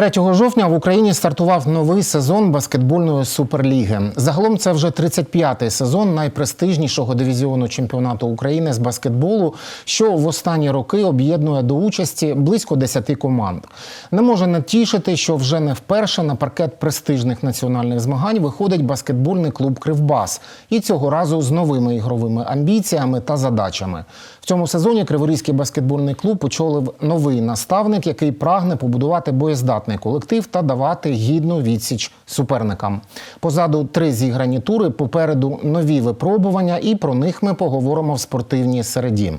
3 жовтня в Україні стартував новий сезон баскетбольної суперліги. Загалом це вже 35-й сезон найпрестижнішого дивізіону чемпіонату України з баскетболу, що в останні роки об'єднує до участі близько 10 команд. Не може натішити, що вже не вперше на паркет престижних національних змагань виходить баскетбольний клуб Кривбас, і цього разу з новими ігровими амбіціями та задачами. В цьому сезоні Криворізький баскетбольний клуб очолив новий наставник, який прагне побудувати боєздатний колектив та давати гідну відсіч суперникам. Позаду три зіграні тури, попереду нові випробування, і про них ми поговоримо в спортивній середі.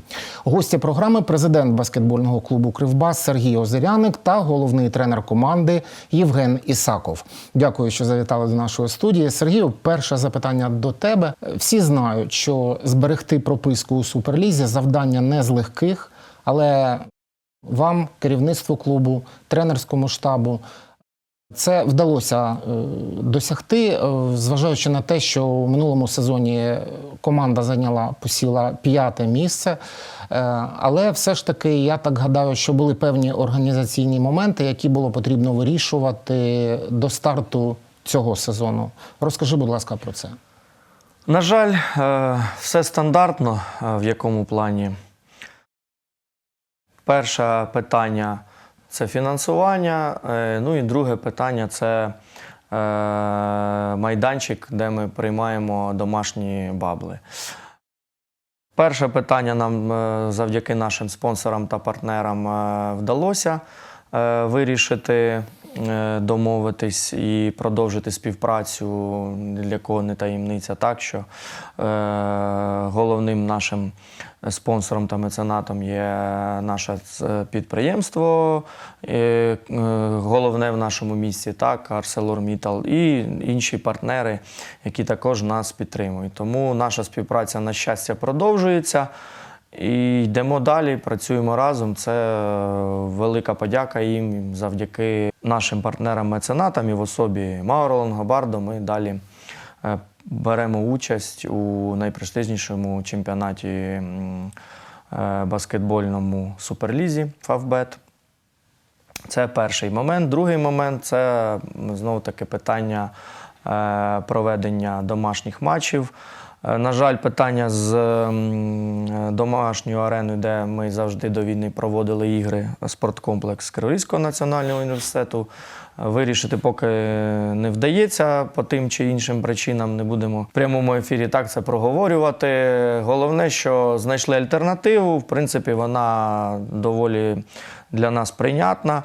Гості програми президент баскетбольного клубу Кривбас Сергій Озеряник та головний тренер команди Євген Ісаков. Дякую, що завітали до нашої студії. Сергію, перше запитання до тебе. Всі знають, що зберегти прописку у суперлізі завдання не з легких, але вам, керівництву клубу, тренерському штабу. Це вдалося е, досягти, е, зважаючи на те, що у минулому сезоні команда зайняла посіла п'яте місце. Е, Але все ж таки, я так гадаю, що були певні організаційні моменти, які було потрібно вирішувати до старту цього сезону. Розкажи, будь ласка, про це. На жаль, е, все стандартно, е, в якому плані. Перше питання це фінансування. е, Ну і друге питання це майданчик, де ми приймаємо домашні бабли. Перше питання нам завдяки нашим спонсорам та партнерам вдалося вирішити, домовитись і продовжити співпрацю, для кого не таємниця, так що е, головним нашим спонсором та меценатом є наше е, підприємство, е, е, головне в нашому місті, так, ArcelorMittal, і інші партнери, які також нас підтримують. Тому наша співпраця, на щастя, продовжується. І йдемо далі, працюємо разом. Це е, велика подяка їм завдяки нашим партнерам-меценатам і в особі Мауро Лонгобардо. Ми далі е, беремо участь у найпрестижнішому чемпіонаті е, баскетбольному суперлізі Фавбет. Це перший момент. Другий момент це знову таки питання проведення домашніх матчів. Е, На жаль, питання з м, е, домашньою ареною, де ми завжди до війни проводили ігри спорткомплекс Криворізького національного університету. е, Вирішити поки не вдається по тим чи іншим причинам. Не будемо в прямому ефірі так це проговорювати. Головне, що знайшли альтернативу. В принципі, вона доволі для нас прийнятна.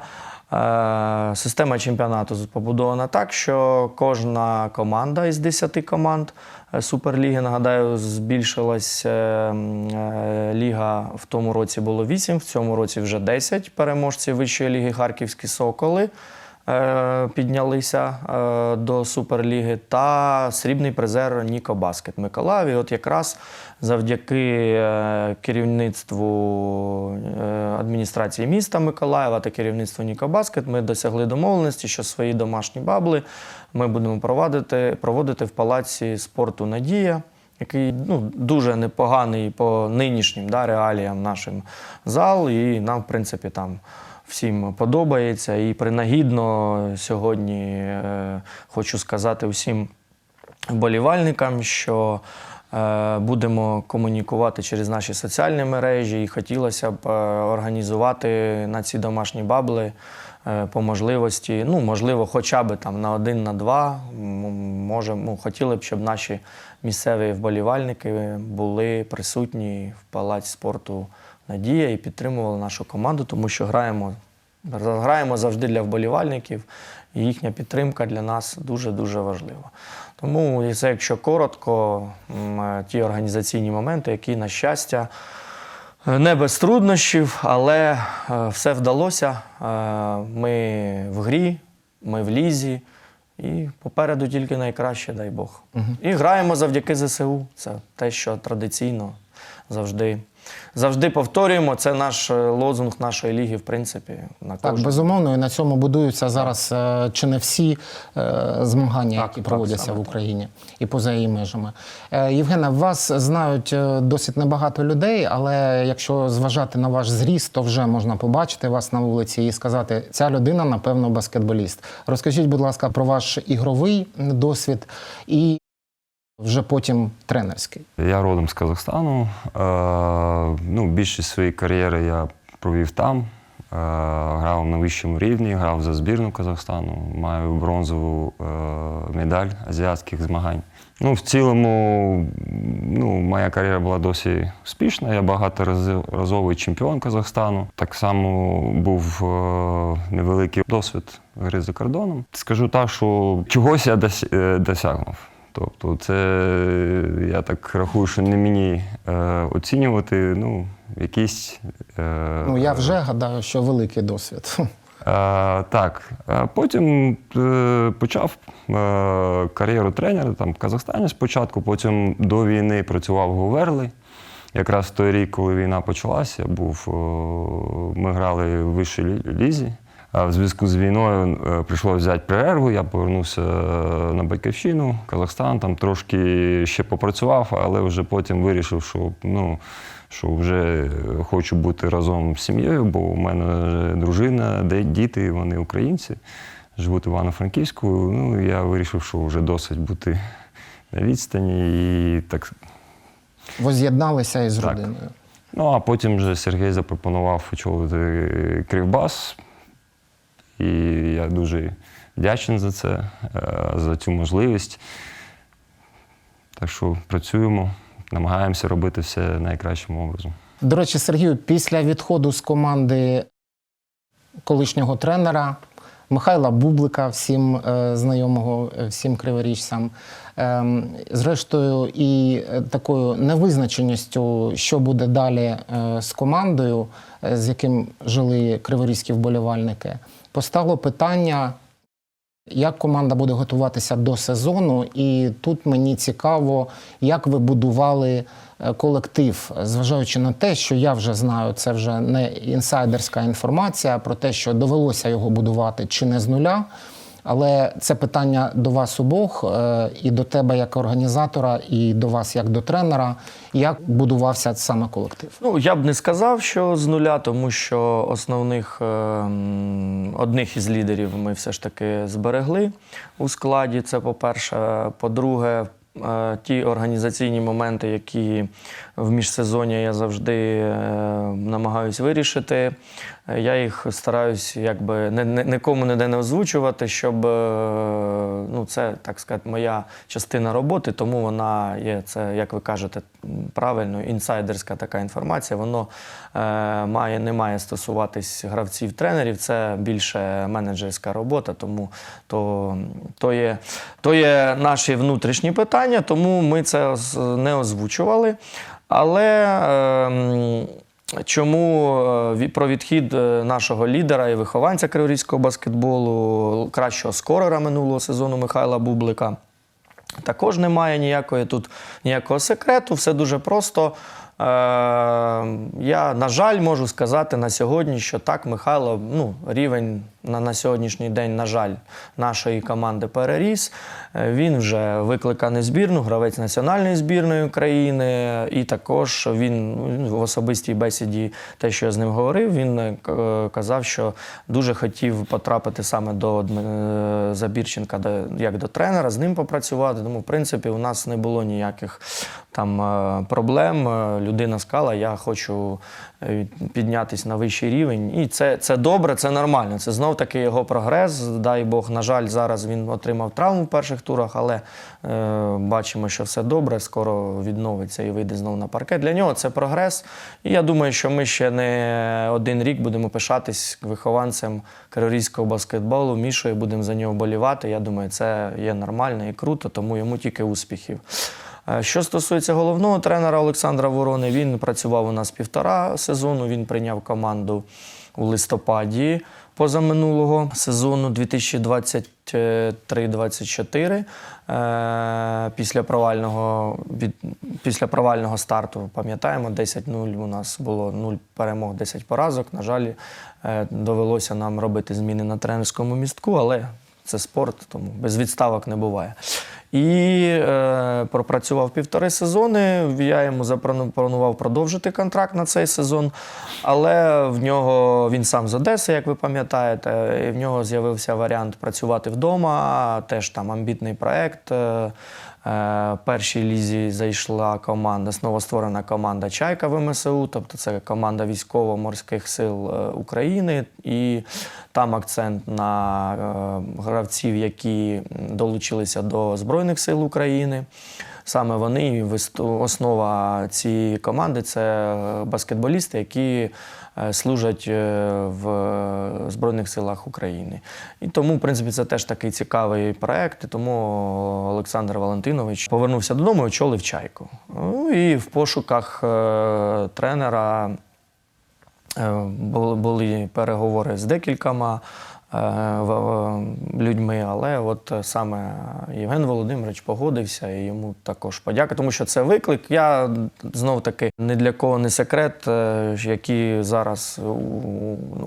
Е, Система чемпіонату побудована так, що кожна команда із 10 команд е, Суперліги, нагадаю, збільшилась е, ліга в тому році було 8, в цьому році вже 10 переможців Вищої ліги Харківські Соколи піднялися е, до Суперліги, та срібний призер Ніко Баскет Миколаїв. От якраз завдяки е, керівництву е, адміністрації міста Миколаєва та керівництву Ніко Баскет ми досягли домовленості, що свої домашні бабли ми будемо проводити, проводити в палаці спорту Надія. Який ну, дуже непоганий по нинішнім да, реаліям нашим зал, і нам, в принципі, там всім подобається. І принагідно сьогодні е, хочу сказати всім вболівальникам, що е, будемо комунікувати через наші соціальні мережі, і хотілося б е, організувати на ці домашні бабли по можливості, ну, можливо, хоча б там на один, на два. Може, ну, хотіли б, щоб наші місцеві вболівальники були присутні в палаці спорту Надія і підтримували нашу команду, тому що граємо, граємо завжди для вболівальників, і їхня підтримка для нас дуже-дуже важлива. Тому, це, якщо коротко, е, ті організаційні моменти, які, на щастя, е, не без труднощів, але е, все вдалося. Ми в грі, ми в лізі, і попереду тільки найкраще, дай Бог. І граємо завдяки ЗСУ. Це те, що традиційно завжди завжди повторюємо. Це наш е, лозунг нашої ліги, в принципі, на Так, безумовно, і на цьому будуються зараз е, чи не всі е, змагання, Так, які проводяться саме в так. Україні і поза її межами. Євгена, вас знають досить небагато людей, але якщо зважати на ваш зріст, то вже можна побачити вас на вулиці і сказати, ця людина, напевно, баскетболіст. Розкажіть, будь ласка, про ваш ігровий досвід і вже потім тренерський. Я родом з Казахстану. Е, ну, більшість своєї кар'єри я провів там. Е, грав на вищому рівні, грав за збірну Казахстану, маю бронзову е, медаль азіатських змагань. Ну, в цілому, ну, моя кар'єра була досить успішна. Я багаторазовий чемпіон Казахстану. Так само був е, невеликий досвід гри за кордоном. Скажу так, що чогось я е, досягнув. Тобто, це я так рахую, що не мені е, оцінювати ну, якісь. Е, Ну я вже гадаю, що великий досвід. Е, так, а потім е, почав е, кар'єру тренера там, в Казахстані спочатку, потім до війни працював в Говерлі. Якраз в той рік, коли війна почалася, був, е, ми грали в вищій лі- лізі. В зв'язку з війною е, прийшлося взяти перерву. Я повернувся е, на Батьківщину, Казахстан, там трошки ще попрацював, але вже потім вирішив, що ну, що вже хочу бути разом з сім'єю, бо у мене дружина, діти, вони українці, живуть в Івано-Франківську. Ну, я вирішив, що вже досить бути на відстані. І так, Воз'єдналися із Так. родиною. ну, а потім вже Сергій запропонував очолити Кривбас. І я дуже вдячний за це, е, за цю можливість. Так що працюємо, намагаємося робити все найкращим образом. До речі, Сергію, після відходу з команди колишнього тренера Михайла Бублика, всім е, знайомого е, всім криворіжцям, ем, зрештою, і такою невизначеністю, що буде далі з командою, з яким жили криворізькі вболівальники, постало питання. Як команда буде готуватися до сезону, і тут мені цікаво, як ви будували е, колектив, зважаючи на те, що я вже знаю, це вже не інсайдерська інформація про те, що довелося його будувати чи не з нуля. Але це питання до вас обох, е, і до тебе як організатора, і до вас як до тренера. Як будувався саме колектив? Ну, я б не сказав, що з нуля, тому що основних е, одних із лідерів ми все ж таки зберегли у складі. Це по-перше. По-друге, е, ті організаційні моменти, які в міжсезонні я завжди е, намагаюсь вирішити. Е, Я їх стараюсь якби не, не, нікому ніде не озвучувати, щоб е, ну, це, так сказати, моя частина роботи, тому вона є, це, як ви кажете, правильно, інсайдерська така інформація. Воно е, має, не має стосуватись гравців, тренерів, це більше менеджерська робота, тому то, то, є, то є наші внутрішні питання, тому ми це не озвучували. Але ем, чому е, про відхід е, нашого лідера і вихованця криворізького баскетболу, кращого скорера минулого сезону Михайла Бублика? Також немає ніякої тут ніякого секрету, все дуже просто. Е, я, на жаль, можу сказати на сьогодні, що так, Михайло, ну, рівень на, на сьогоднішній день, на жаль, нашої команди переріс. Е, Він вже викликаний збірну, гравець національної збірної України. І також він в особистій бесіді, те, що я з ним говорив, він е, казав, що дуже хотів потрапити саме до е, Забірченка як до тренера, з ним попрацювати. Тому, в принципі, у нас не було ніяких там е, проблем. Е, Людина сказала, я хочу е, піднятися на вищий рівень. І це, це добре, це нормально. Це знов таки його прогрес. Дай Бог, на жаль, зараз він отримав травму в перших турах, але е, бачимо, що все добре. Скоро відновиться і вийде знову на паркет. Для нього це прогрес. І я думаю, що ми ще не один рік будемо пишатись вихованцем криворізького баскетболу. Мішою будемо за нього болівати. Я думаю, це є нормально і круто, тому йому тільки успіхів. Е, Що стосується головного тренера Олександра Ворони, він працював у нас півтора сезону. Він прийняв команду у листопаді. Позаминулого сезону 2023-2024 е, після провального, від, після провального старту, пам'ятаємо, 10-0 у нас було 0 перемог, 10 поразок. На жаль, е, довелося нам робити зміни на тренерському містку, але це спорт, тому без відставок не буває. І е, пропрацював півтори сезони. Я йому запропонував продовжити контракт на цей сезон, але в нього він сам з Одеси, як ви пам'ятаєте, і в нього з'явився варіант працювати вдома. Теж там амбітний проект. Е, першій лізі зайшла команда, новостворена команда Чайка ВМСУ, тобто це команда військово-морських сил е, України. І там акцент на е, гравців, які долучилися до Збройних сил України. Саме вони основа цієї команди це е, баскетболісти, які е, служать е, в Збройних силах України. І тому, в принципі, це теж такий цікавий проект. І тому Олександр Валентинович повернувся додому і очолив чайку. Ну і в пошуках тренера Були, переговори з декількома людьми, але от е, саме Євген Володимирович погодився і йому також подяка, тому що це виклик. Я знов таки не для кого не секрет, е, які зараз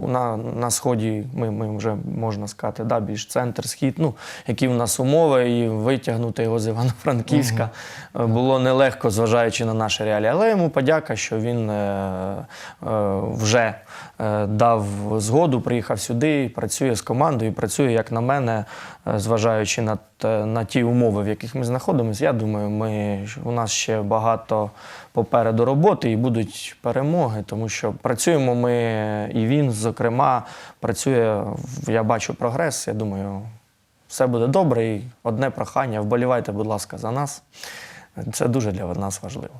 у, на, на сході ми, ми вже можна сказати, да, більш центр, схід. Ну які у нас умови, і витягнути його з Івано-Франківська е, було нелегко, зважаючи на наші реалії. Але йому подяка, що він е, е, вже е, дав згоду, приїхав сюди, працює з командою, працює, як на мене, е, зважаючи на, на ті умови, в яких ми знаходимося. Я думаю, ми, у нас ще багато попереду роботи і будуть перемоги, тому що працюємо ми, і він, зокрема, працює. Я бачу прогрес. Я думаю, все буде добре. І одне прохання: вболівайте, будь ласка, за нас. Це дуже для нас важливо.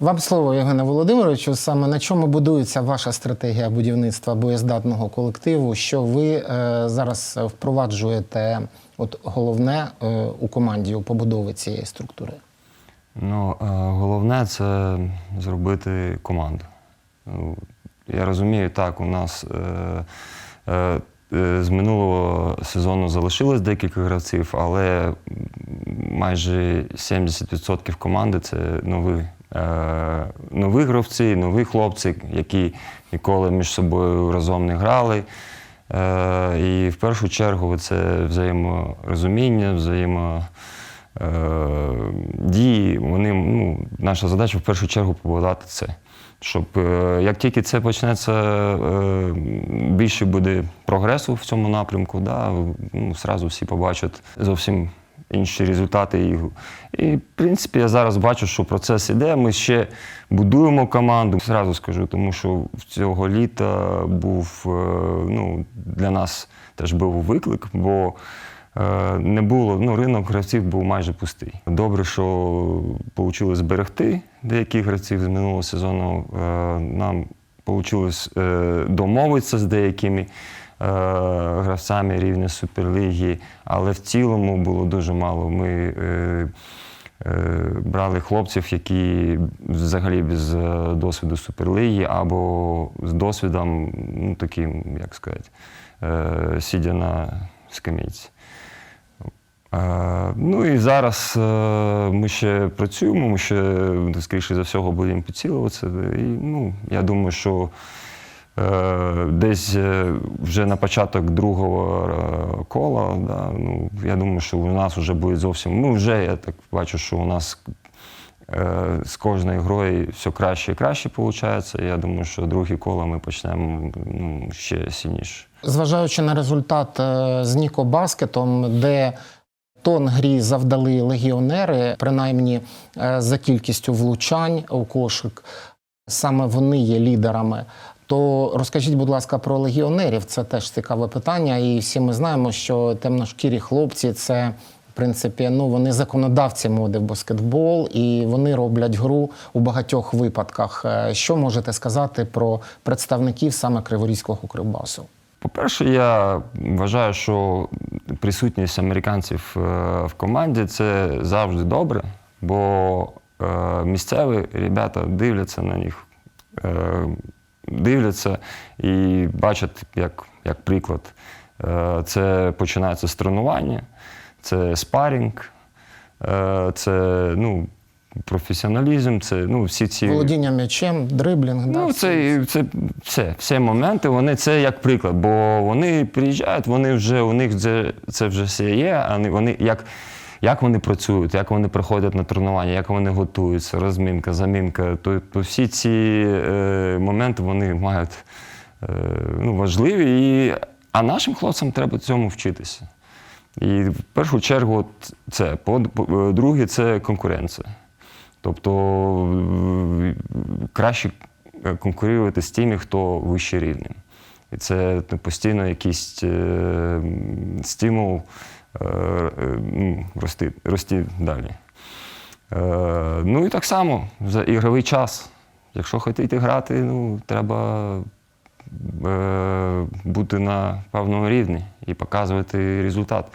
Вам слово, Євгене Володимировичу. Саме на чому будується ваша стратегія будівництва боєздатного колективу? Що ви е, зараз впроваджуєте? От головне е, у команді у побудові цієї структури? Ну, е, головне це зробити команду. Ну, Я розумію, так, у нас е, е, з минулого сезону залишилось декілька гравців, але майже 70% команди це нові, е, нові гравці, нові хлопці, які ніколи між собою разом не грали. Е, і в першу чергу це взаєморозуміння, взаємо е. Вони, ну, наша задача в першу чергу побудувати це. Щоб е, як тільки це почнеться, е, більше буде прогресу в цьому напрямку, да, ну, зразу всі побачать зовсім інші результати. І, і в принципі, я зараз бачу, що процес іде. Ми ще будуємо команду. Зразу скажу, тому що в цього літа був е, ну, для нас теж був виклик, бо Не було, ну, ринок гравців був майже пустий. Добре, що вийшло зберегти деяких гравців з минулого сезону. Е, Нам вийшло домовитися з деякими е, гравцями рівня Суперліги, але в цілому було дуже мало. Ми е, е, брали хлопців, які взагалі без е, досвіду Суперліги або з досвідом, ну, таким, як сказати, е, сидя на скамейці. Ну і зараз е, ми ще працюємо, ми ще, скоріше за всього, будемо підцілюватися. І, ну, я думаю, що е, десь е, вже на початок другого кола, да, ну, я думаю, що у нас вже буде зовсім. Ну, вже я так бачу, що у нас з кожною грою все краще і краще виходить. Я думаю, що друге коло ми почнемо ну, ще сильніше. Зважаючи на результат з Ніко Баскетом, де тон грі завдали легіонери, принаймні е, за кількістю влучань у кошик, саме вони є лідерами. То розкажіть, будь ласка, про легіонерів. Це теж цікаве питання. І всі ми знаємо, що темношкірі хлопці це. В принципі, ну вони законодавці моди в баскетбол, і вони роблять гру у багатьох випадках. Е, Що можете сказати про представників саме Криворізького кривбасу? По-перше, я вважаю, що присутність американців е, в команді це завжди добре, бо е, місцеві ребята дивляться на них, е, дивляться і бачать, як як приклад. Це починається з тренування, це спарінг, це ну, професіоналізм, це ну, всі ці. Володіння м'ячем, дриблінг. Ну, всі це, це все, моменти, вони це як приклад, бо вони приїжджають, вони вже у них це, це вже все є, а вони- вони як, як вони працюють, як вони приходять на тренування, як вони готуються, розмінка, замінка, то, то всі ці е, моменти вони мають е, ну, важливі. І, а нашим хлопцям треба цьому вчитися. І в першу чергу це. По, по- друге, це конкуренція. Тобто краще е, конкурувати з тими, хто вище рівнем. І це ну, постійно якийсь е, стимул е, рости, рости далі. Ну і так само за ігровий час. Якщо хочете грати, ну, треба бути на певному рівні і показувати результат.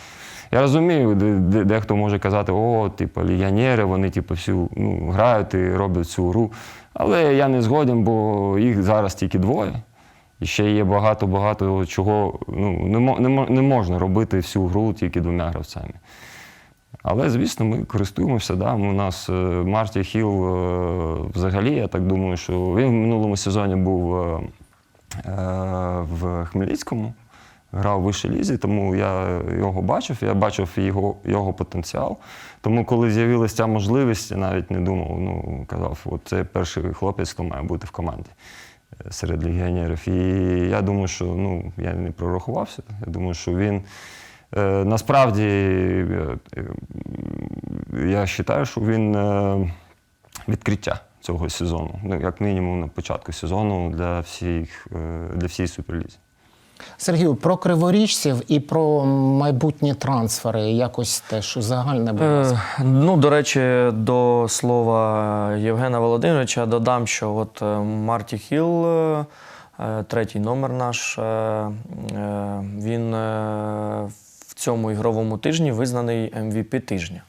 Я розумію, де- де- дехто може казати, о, типу, легіонери, вони типу, всю ну, грають і роблять цю гру. Але я не згоден, бо їх зараз тільки двоє. І ще є багато-багато чого. Ну, не, можна робити всю гру тільки двома гравцями. Але, звісно, ми користуємося. Да? У нас е, Марті Хіл е, взагалі, я так думаю, що він в минулому сезоні був е, в Хмельницькому, грав в вищій лізі, тому я його бачив, я бачив його, його потенціал. Тому, коли з'явилася ця можливість, я навіть не думав, ну, казав, от це перший хлопець, хто має бути в команді е, серед легіонерів. І я думаю, що ну, я не прорахувався. Я думаю, що він. Е, насправді, е, я вважаю, що він відкриття цього сезону, ну, як мінімум на початку сезону для всіх для всієї суперлізі. Сергію, про криворіжців і про майбутні трансфери якось теж загальне будь ласка. Е, ну, до речі, до слова Євгена Володимировича додам, що от е, Марті Хіл, е, третій номер наш, він в цьому ігровому тижні визнаний MVP тижня.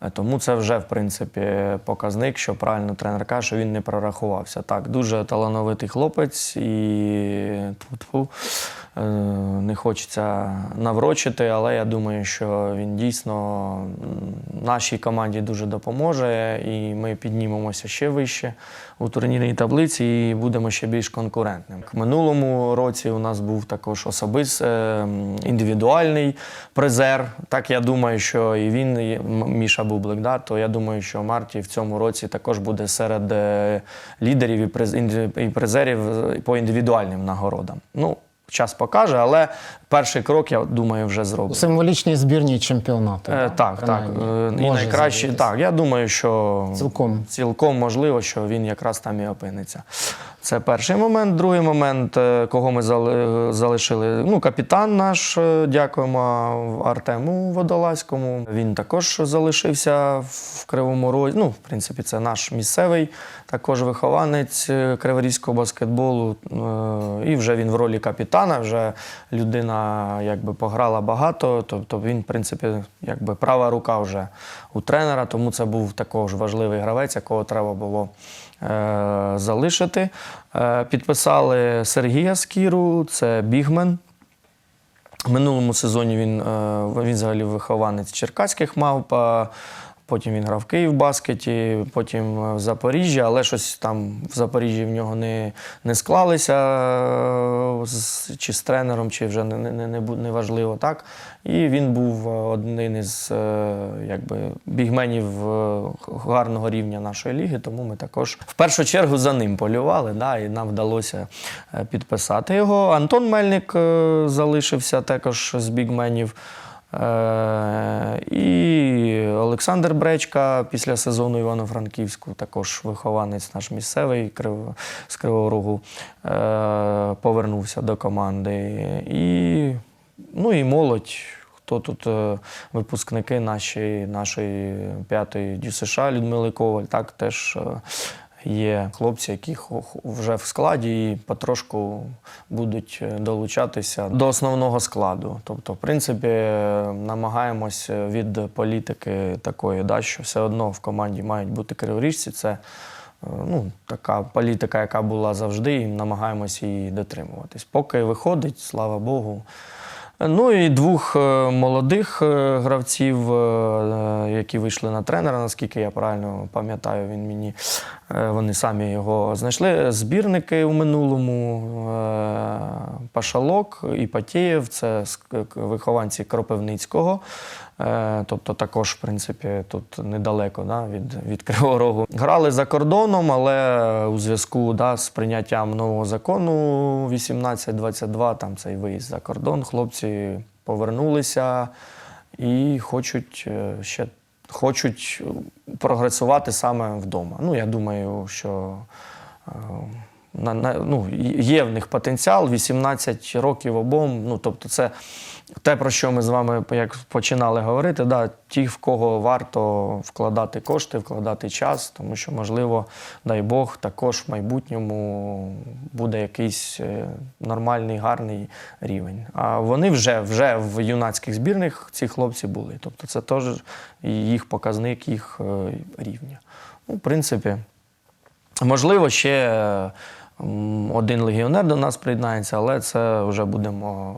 Е, Тому це вже, в принципі, показник, що правильно тренер каже, що він не прорахувався. Так, дуже талановитий хлопець і е, не хочеться наврочити, але я думаю, що він дійсно нашій команді дуже допоможе, і ми піднімемося ще вище у турнірній таблиці і будемо ще більш конкурентним. Минулому році у нас був також особис е, індивідуальний призер. Так я думаю, що і він, і Міша Бублик, да, то я думаю, що Марті в цьому році також буде серед е, лідерів і приз- призерів е, по індивідуальним нагородам. Ну, час покаже, але перший крок, я думаю, вже зроблю. зробив. збірні чемпіонати. Е, так, так. Е, І найкраще, так, я думаю, що Цілком. цілком можливо, що він якраз там і опиниться. Це перший момент. Другий момент, е, кого ми залишили. Ну, капітан наш, е, дякуємо Артему Водолазькому. Він також залишився в Кривому Розі. Ну, в принципі, це наш місцевий також вихованець е, криворізького баскетболу. І вже він в ролі капітана, вже людина якби пограла багато. Тобто він, в принципі, якби права рука вже у тренера, тому це був також важливий гравець, якого треба було залишити. Е, підписали Сергія Скіру, це бігмен. В минулому сезоні він, е, він взагалі вихованець черкаських мавп. Потім він грав в Київ баскеті, потім е, в Запоріжжі, але щось там в Запоріжжі в нього не, не склалися е, з, чи з тренером, чи вже не, не, не, не важливо так. І він був е, один із якби, бігменів гарного рівня нашої ліги, тому ми також в першу чергу за ним полювали, да, і нам вдалося підписати його. Антон Мельник залишився також з бігменів. Е, І Олександр Бречка після сезону Івано-Франківську, також вихованець наш місцевий з Кривого Рогу, е, повернувся до команди. І, ну і молодь. Хто тут е, випускники наші, нашої п'ятої ДЮСШ Людмили Коваль, так теж є хлопці, які вже в складі і потрошку будуть е, долучатися до основного складу. Тобто, в принципі, е, намагаємось від політики такої, да, що все одно в команді мають бути криворіжці. Це ну, така політика, яка була завжди, і намагаємося її дотримуватись. Поки виходить, слава Богу. Ну і двох е, молодих е, гравців, е, які вийшли на тренера, наскільки я правильно пам'ятаю, він мені вони самі його знайшли. Збірники у минулому Пашалок і Патєєв, це вихованці Кропивницького. Е, Тобто також, в принципі, тут недалеко да, від, від Кривого Рогу. Грали за кордоном, але у зв'язку да, з прийняттям нового закону 18-22, там цей виїзд за кордон, хлопці повернулися і хочуть е, ще хочуть прогресувати саме вдома. Ну, я думаю, що е, на, на, ну, є в них потенціал, 18 років обом. Ну, тобто, це те, про що ми з вами як починали говорити, да, ті, в кого варто вкладати кошти, вкладати час, тому що, можливо, дай Бог, також в майбутньому буде якийсь е, нормальний, гарний рівень. А вони вже, вже в юнацьких збірних ці хлопці були. Тобто це теж їх показник їх е, рівня. Ну, в принципі, Можливо, ще один легіонер до нас приєднається, але це вже будемо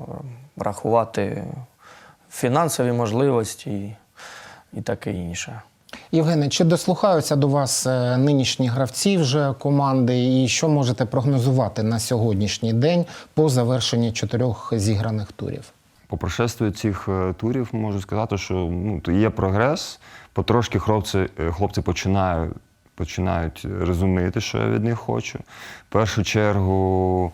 рахувати фінансові можливості і, і таке інше. Євгене, чи дослухаються до вас е, нинішні гравці вже команди, і що можете прогнозувати на сьогоднішній день по завершенні чотирьох зіграних турів? По прошествию цих е, турів можу сказати, що ну, то є прогрес. Потрошки хлопці, е, хлопці починають, починають розуміти, що я від них хочу. В першу чергу,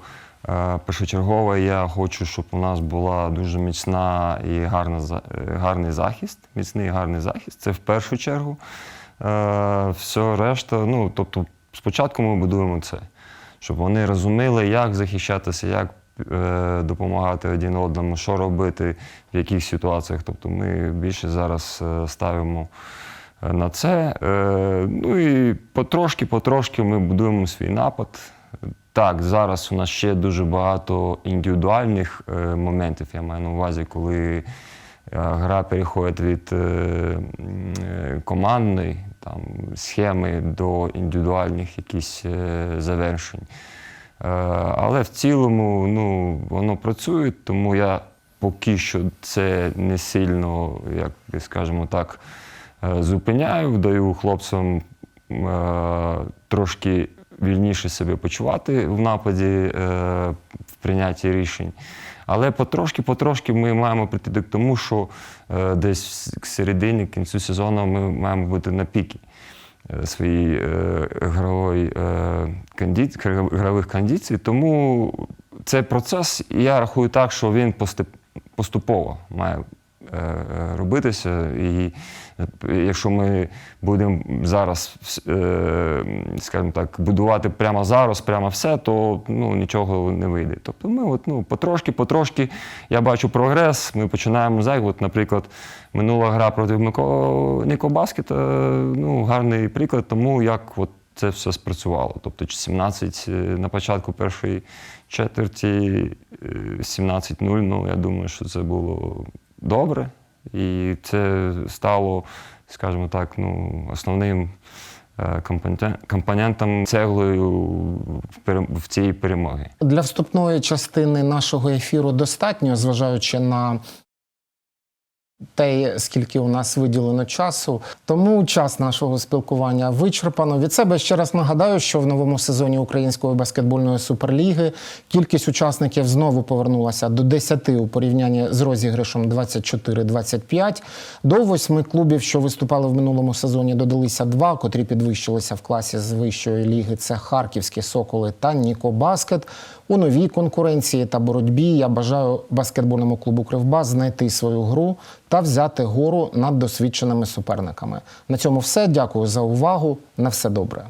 першочергово я хочу, щоб у нас була дуже міцна і гарна, е, гарний захист. Міцний і гарний захист. Це в першу чергу. Е, Все решта, ну, тобто, спочатку ми будуємо це, щоб вони розуміли, як захищатися, як е, допомагати один одному, що робити, в яких ситуаціях. Тобто ми більше зараз е, ставимо е, на це. Е, Ну і потрошки, потрошки ми будуємо свій напад. Так, зараз у нас ще дуже багато індивідуальних е, моментів. Я маю на увазі, коли е, гра переходить від е, командної там, схеми до індивідуальних якихось е, завершень. Але в цілому ну, воно працює, тому я поки що це не сильно, як би скажемо так, зупиняю, даю хлопцям трошки вільніше себе почувати в нападі, е, в прийнятті рішень. Але потрошки-потрошки ми маємо прийти до тому, що е, десь к середині, кінцю сезону ми маємо бути на піки е, конді... грових кондицій. Тому цей процес, я рахую так, що він поступово має робитися. І якщо ми будемо зараз, е, скажімо так, будувати прямо зараз, прямо все, то ну, нічого не вийде. Тобто ми от, ну, потрошки, потрошки, я бачу прогрес, ми починаємо з От, наприклад, минула гра проти Мико- Ніко Баскета, ну, гарний приклад тому, як от це все спрацювало. Тобто 17 е, на початку першої четверті, е, 17-0, ну, я думаю, що це було добре. І це стало, скажімо так, ну, основним е, компонентом, цеглою в цій перемоги. Для вступної частини нашого ефіру достатньо, зважаючи на те, скільки у нас виділено часу. Тому час нашого спілкування вичерпано. Від себе ще раз нагадаю, що в новому сезоні Української баскетбольної суперліги кількість учасників знову повернулася до 10 у порівнянні з розіграшем 24-25. До восьми клубів, що виступали в минулому сезоні, додалися два, котрі підвищилися в класі з вищої ліги. Це Харківські Соколи та Ніко Баскет. У новій конкуренції та боротьбі я бажаю баскетбольному клубу Кривбас знайти свою гру та взяти гору над досвідченими суперниками. На цьому все. Дякую за увагу. На все добре.